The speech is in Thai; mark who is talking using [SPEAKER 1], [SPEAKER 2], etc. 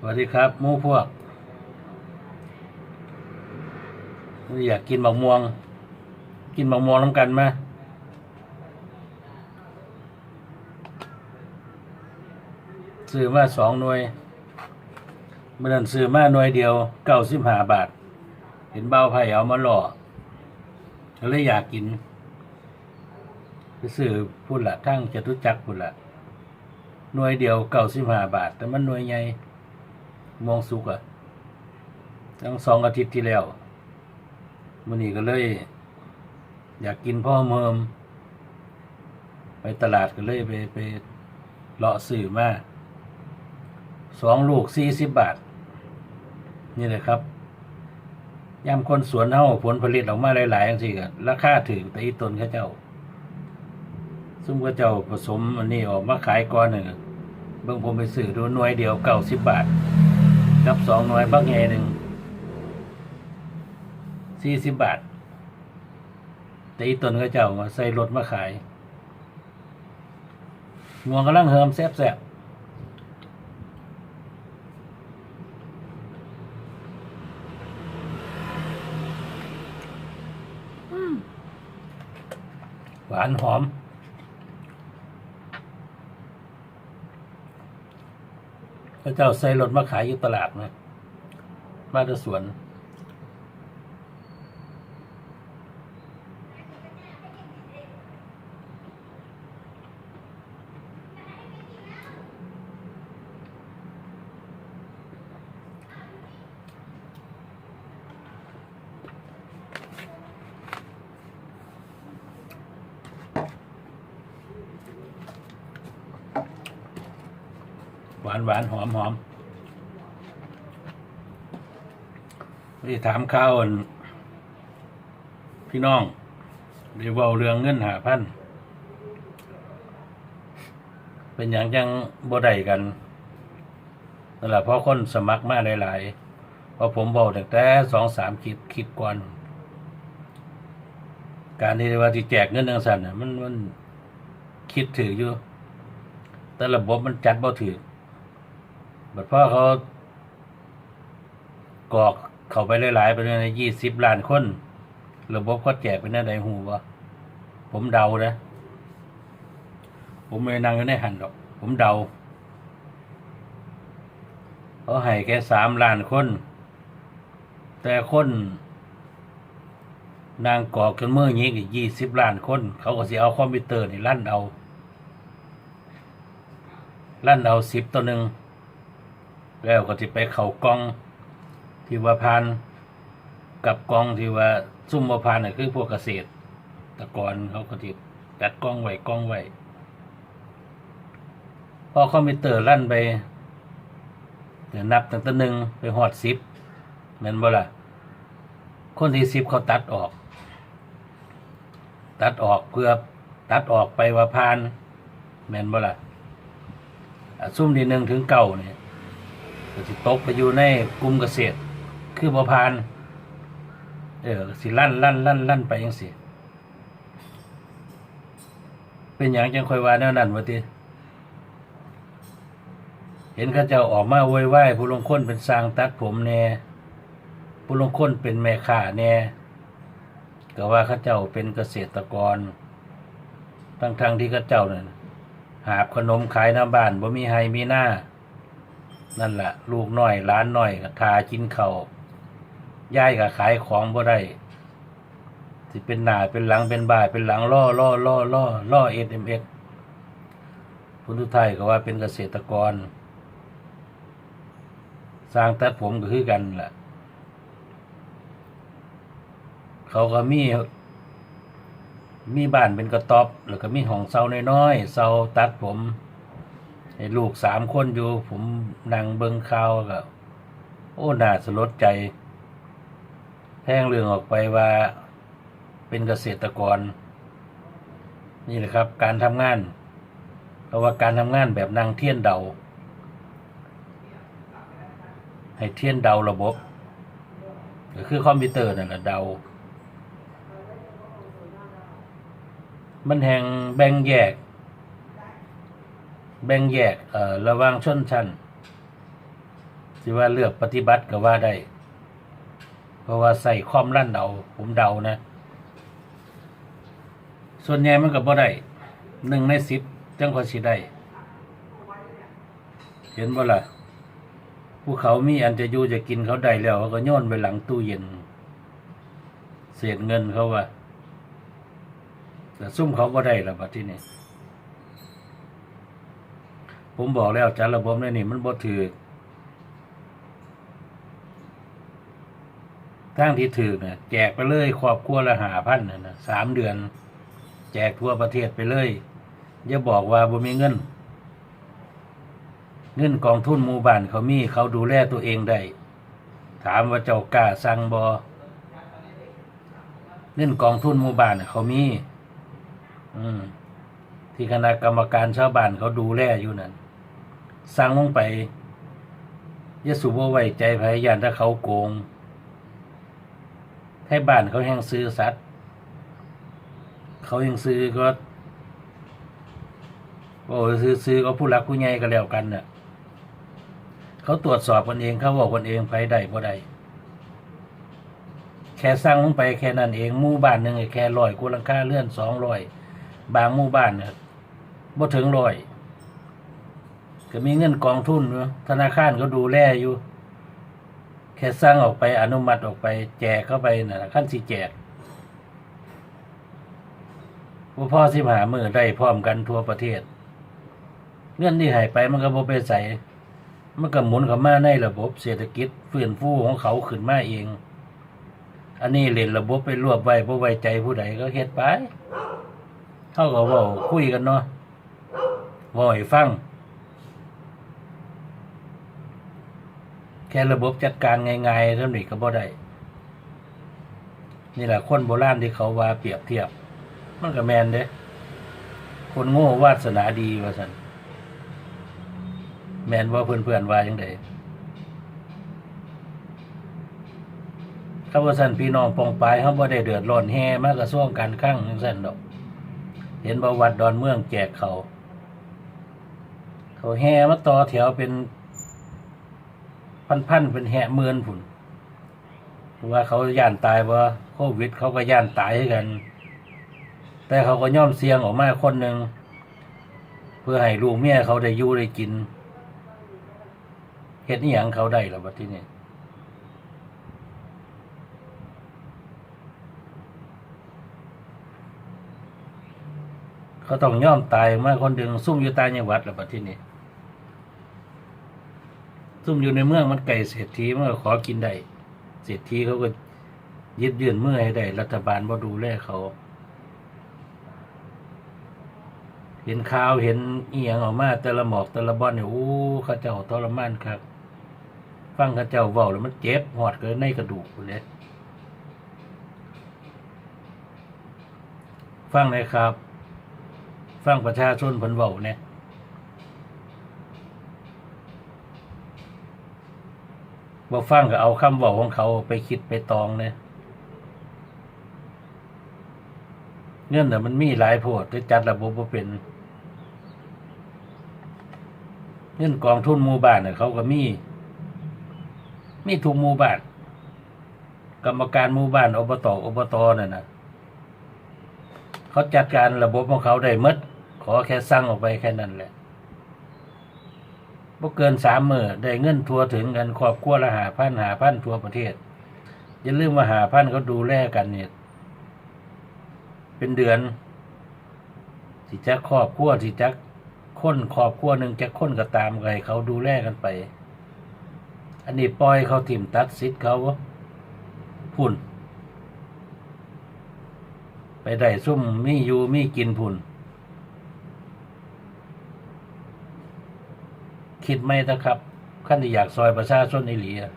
[SPEAKER 1] สวัสดีครับมู่พวกอยากกินบักม่วง กินบักม่วงน้ำกันไหมซื้อมาสองหน่วยเมื่อนั้นซื้อมาหน่วยเดียวเก้าสิบห้าบาท เห็นเบ้าไผ่เอามาหล่อก็เลยอยากกินไปซื้อพุ่นละทั้งจตุจักรพุ่นละหน่วยเดียวเก้าสิบห้าบาท แต่มันหน่วยใหญ่ มองสุกอะตั้งสองอาทิตย์ที่แล้วมันนี้ก็เลย อยากกินพ่อเมิม ไปตลาดก็เลยไปไปเลาะสื่อมาสองลูกสี่สิบบาท นี่แหละครับย่ำคนสวนเฮาผลผลิตออกมาหลายๆอย่างสิก็ราคาถือแต่อีตนข้าเจ้า ซึ่งข้าเจ้าผสมอันนี้ออกมาขายก่อนหนึ่งเบิ่งผมไปซื้อดูหน่วยเดียวเก้าสิบบาท กับสองหน่วยบักแงหนึ่งสี่สิบบาท แต่อีตนเข้าเจ้ามาใส่รถมาขายงวงกำลังเฮิมแซ่บๆหวานหอม พระเจ้าใส่รถมาขายอยู่ตลาดนะมาจากสวน วานหวานหอมหอมนี่ถามข้าวพี่น้องเดี๋ยวเว้าเรื่องเงินหาพันเป็นอย่างจังบ่ได้กันนั่นแหละเพราะคนสมัครมาหลายๆเพราะผมบอกตั้งแต่สองสามคลิปคลิปก่อน การที่ว่าที่แจกเงินทางสันน่ะมันมันคิดถืออยู่ แต่ระบบมันจัดบ่ถือ บัดพ่อเขากอกเข้าไปหลายๆไปในยี่สิบล้านคน ระบบเขาแจกเป็นอะไรหูวะผมเดานะ ผมไม่นั่งอยู่ในหันหรอก ผมเดาเขาให้แค่สามล้านคน แต่คนนางกอกจนเมื่อยิงอีกยี่สิบล้านคน เขาก็สิเอาคอมพิวเตอร์นี่ลั่นเอา ลั่นเอาสิบตัวหนึ่ง แล้วก็จะไปเข้ากองที่ว่าพานกับกองที่ว่าซุ่มว่าพานน่ะคือพวกเกษตรตะกอนเขาก็จะจัดกองไว้กองไว้พอคอมพิวเตอร์ลั่นไปเดี๋ยวนับตั้งแต่หนึ่งไปหอดสิบแม่นบ่ล่ะคนที่สิบเขาตัดออก ตัดออกเพื่อตัดออกไปว่าพาน แม่นบ่ล่ะซุ่มที่หนึ่งถึงเก้าเนี่ย ก็สิตกไปอยู่ในกลุ่มเกษตร คือบ่พาน เออสิลั่นลั่นลั่นลั่นไปยังสิเป็นอย่างจังคอยว่าแนวนั้นวะติเห็นข้าเจ้าออกมาโวยวายผู้ลงคนเป็นสร้างตัดผมแน่ผู้ลงคนเป็นแม่ค้าแน่ก็ว่าข้าเจ้าเป็นเกษตรกร ทั้งทางๆที่ข้าเจ้าเนี่ยหาบขนมขายหน้าบ้านบ่มีไฮมีหน้า นั่นแหละลูกน้อยร้านน้อยก็ทากินเขาย่ายก็ขายของบ่ได้สิเป็นหนาเป็นหลังเป็นบ่ายเป็นหลังล่อล่อล่อล่อล่อเอสเอ็มเอสพุทุไทยก็ว่าเป็นเกษตรกร สร้างตัดผมก็คือกันแหละเขาก็มีมีบ้านเป็นกระต๊อบ แล้วก็มีห้องเซาน้อยๆเซาตัดผม ให้ลูกสามคนอยู่ ผมนั่งเบิงข่าวก็โอ้น่าสลดใจแพร่งเรื่องออกไปว่าเป็นเกษตรกร นี่แหละครับ การทำงาน เพราะว่าการทำงานแบบนางเทียนเดา ให้เทียนเดาระบบก็คือคอมพิวเตอร์นั่นแหละเดา มันแห่งแบ่งแยก แบ่งแยกเอ่อระว่างชนชั้นสิว่าเลือกปฏิบัติก็ว่าได้ เพราะว่าใส่คอมลั่นเดาผมเดานะ ส่วนใหญ่มันก็บ่ได้หนึ่งในสิบจังก็สิได้ เห็นบ่ล่ะผู้เขามีอันจะอยู่จะกินเขาได้แล้วเขาก็โยนไปหลังตู้เย็น เศษเงินเขาว่าแต่ซุ่มเขาบ่ได้ละบัดที่นี่ ผมบอกแล้วจารระบบนี่นี่มันบ่ถือทางที่ถือเนี่ยแจกไปเลยครอบครัวละหาพันนะนะสามเดือน แจกทั่วประเทศไปเลยอย่าบอกว่าบ่มีเงิน เงินกองทุนหมู่บ้านเขามีเขาดูแลตัวเองได้ถามว่าเจ้ากล้าสั่งบอเงินกองทุนหมู่บ้านเขามี อืมที่คณะกรรมการชาวบ้านเขาดูแลอยู่นั่น สั่งลงไปยาสูบไว้ใจพยายานถ้าเขาโกง ให้บ้านเขาแห้งซื้อสัตว์ เขายังซื้อก็โอ้ซื้อซื้อก็ผู้รักผู้ใหญ่ก็แล้วกันน่ะเขาตรวจสอบกันเองเขาบอกกันเองไปได้บ่ได้แค่สร้างลงไปแค่นั้นเองหมู่บ้านหนึ่งแค่ร้อยกูลังค่าเลื่อนสองร้อยบางหมู่บ้านเนี่ยบ่ถึงร้อย ก็มีเงินกองทุนอยู่ธนาคารก็ดูแลอยู่ แค่สร้างออกไปอนุมัติออกไป แจกเข้าไปน่ะขั้นสิแจกว่าพ่อสิหามือได้พร้อมกันทั่วประเทศ เงินที่หายไปมันก็บ่ไปใส่มันก็หมุนเข้ามาในระบบเศรษฐกิจฟื้นฟูของเขาขึ้นมาเอง อันนี้เล่นระบบไปรวบไว้บ่ไว้ใจผู้ใดก็เฮ็ดไปเท่ากับว่าคุยกันเนาะว่าให้ฟัง แค่ระบบจัดการง่ายๆเท่านี้ก็บ่ได้ นี่แหละคนโบราณที่เขาว่าเปรียบเทียบ มันก็แมนเด้ คนโง่วาสนาดีว่าสันแมนว่าเพื่อนๆว่าจังไดถ้าว่าสันพี่น้องปองปลายเขาบ่ได้เดือดร้อนแห่มากกระส่วงการข้างจังสันดอก เห็นประวัติดอนเมืองแจกเขา เขาแห่มาต่อแถวเป็น พันๆเป็นแห่เมือนผุนว่าเขาย่านตายว่าโควิด เขาก็ย่านตายกัน แต่เขาก็ย่อมเสียงออกมาคนหนึ่งเพื่อให้ลูกเมียเขาได้อยู่ได้กินเฮ็ดนี่อย่างเขาได้หรอบัดที่นี่เขาต้องย่อมตายมาคนหนึ่งซุ่มอยู่ต้จังหวัดหรอบัดที่นี่ ซุ่มอยู่ในเมืองมันไก่เศรษฐีมันก็ขอกินได้เศรษฐีเขาก็ยึดยื่นเมื่อให้ได้ รัฐบาลบ่ดูแลเขา เห็นข่าวเห็นเอียงออกมาแต่ละหมอกแต่ละบอนเนี่ยโอ้ข้าเจ้าทรมานครับฟังข้าเจ้าเว้าแล้วมันเจ็บหอดเกินในกระดูกเลยฟังเลยครับ ฟังประชาชนเพิ่นเว้าเนี่ย บ่ฟังก็เอาคำเว้าของเขาไปคิดไปตองเนี่ยเงื่อนน่มันมีหลายโพดแต่จัดระบบบ่เป็น เงินกองทุนหมู่บ้านเนี่ยเขาก็มี มีทุกหมู่บ้านกรรมการหมู่บ้านอบตอบตนั่นนะเขาจัดการระบบของเขาได้มดขอแค่สั่งออกไปแค่นั้นแหละ บ่เกินสามมือได้เงินทัวถึงกันครอบครัวละหาพันหาพันทัวประเทศอย่าลืมว่าหาพันเขาดูแลกันเนี่ยเป็นเดือน สิจักครอบครัวสิจักคนครอบครัวหนึ่งจักคนก็ตามไงเขาดูแลกันไป อันนี้ปล่อยเขาถิ่มตัดสิทธิ์เขาพุ่น ไปได้ซุ่มมีอยู่มีกินพุ่น คิดไหมนะครับขั้นที่อยากซอยประชาชนในหลีอะ